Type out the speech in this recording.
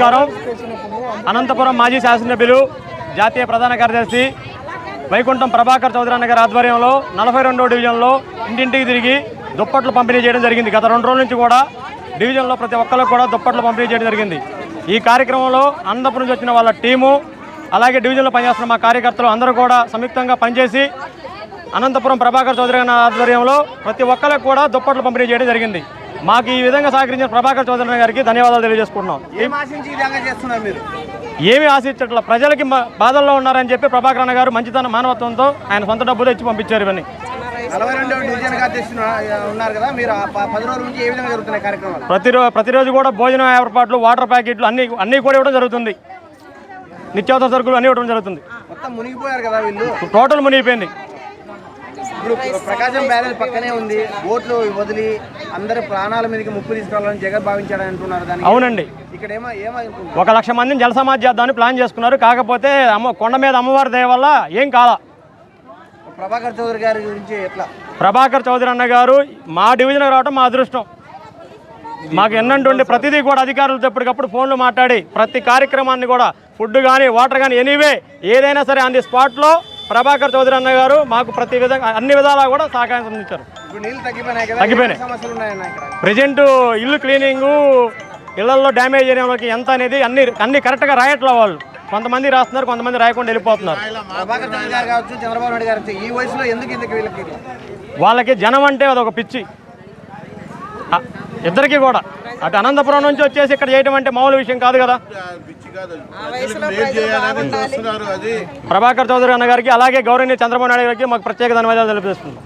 నమస్కారం. అనంతపురం మాజీ శాసనసభ్యులు జాతీయ ప్రధాన కార్యదర్శి వైకుంఠం ప్రభాకర్ చౌదరి అన్న గారి ఆధ్వర్యంలో నలభై రెండో డివిజన్లో ఇంటింటికి తిరిగి దుప్పట్లు పంపిణీ చేయడం జరిగింది. గత రెండు రోజుల నుంచి కూడా డివిజన్లో ప్రతి ఒక్కరికి కూడా దుప్పట్లు పంపిణీ చేయడం జరిగింది. ఈ కార్యక్రమంలో అనంతపురం నుంచి వచ్చిన వాళ్ళ టీము అలాగే డివిజన్లో పనిచేస్తున్న మా కార్యకర్తలు అందరూ కూడా సంయుక్తంగా పనిచేసి అనంతపురం ప్రభాకర్ చౌదరి గారి ఆధ్వర్యంలో ప్రతి ఒక్కరికి కూడా దుప్పట్లు పంపిణీ చేయడం జరిగింది. మాకు ఈ విధంగా సహకరించిన ప్రభాకర్ చౌదరి గారికి ధన్యవాదాలు తెలియజేసుకుంటున్నాం. ఏమి ఆశించట్ల. ప్రజలకి బాధల్లో ఉన్నారని చెప్పి ప్రభాకర్ అన్న గారు మంచితన మానవత్వంతో ఆయన సొంత డబ్బులు ఇచ్చి పంపించారు ఇవన్నీ. ప్రతిరోజు ప్రతిరోజు కూడా భోజనం ఏర్పాట్లు వాటర్ ప్యాకెట్లు అన్ని అన్నీ కూడా ఇవ్వడం జరుగుతుంది. నిత్యావసర సరుకులు అన్నీ ఇవ్వడం జరుగుతుంది. మొత్తం మునిగిపోయారు కదా వీళ్ళు? టోటల్ మునిగిపోయింది. ఇప్పుడు ప్రకాశం బ్యారేజ్ పక్కనే ఉంది. ఓట్లు వదిలి అందరి ప్రాణాల మీదకి ముప్పు తీసుకురావాలని జగన్ భావించాడని అంటున్నారు దానికి. అవునండి. ఇక్కడ ఏమో ఏమనుకుంటున్నారు ఒక లక్ష మందిని జల సమాధి చేద్దామని ప్లాన్ చేసుకున్నారు. కాకపోతే అమ్మ కొండ మీద అమ్మవారి దయ వల్ల ఏం కాల. ప్రభాకర్ చౌదరి గారి గురించి ఎట్లా? ప్రభాకర్ చౌదరి అన్న గారు మా డివిజన్ రావడం మా అదృష్టం. మాకు ఎన్నంటుండి ప్రతిదీ కూడా అధికారులతో ఎప్పటికప్పుడు ఫోన్లు మాట్లాడి ప్రతి కార్యక్రమాన్ని కూడా ఫుడ్ కానీ వాటర్ కానీ ఎనీవే ఏదైనా సరే ఆన్ ది స్పాట్లో ప్రభాకర్ చౌదరి అన్న గారు మాకు ప్రతి విధంగా అన్ని విధాలా కూడా సహకారం అందించారు. తగ్గిపోయినాయి ప్రజెంట్ ఇల్లు క్లీనింగు ఇళ్ళలో డ్యామేజ్ అయిన వాళ్ళకి ఎంత అనేది అన్ని అన్ని కరెక్ట్గా రాయట్లే వాళ్ళు. కొంతమంది రాస్తున్నారు కొంతమంది రాయకుండా వెళ్ళిపోతున్నారు. చంద్రబాబు నాయుడు గారు కావచ్చు, ఈ వయసులో ఎందుకు ఇందుకు వీళ్ళకి జనం అంటే అదొక పిచ్చి. ఇద్దరికి కూడా అటు అనంతపురం నుంచి వచ్చేసి ఇక్కడ చేయడం అంటే మామూలు విషయం కాదు కదా ప్రభాకర్ చౌదరి అన్న గారికి అలాగే గౌరవనీయ చంద్రబాబు నాయుడు గారికి మాకు ప్రత్యేక ధన్యవాదాలు తెలిపిస్తున్నాం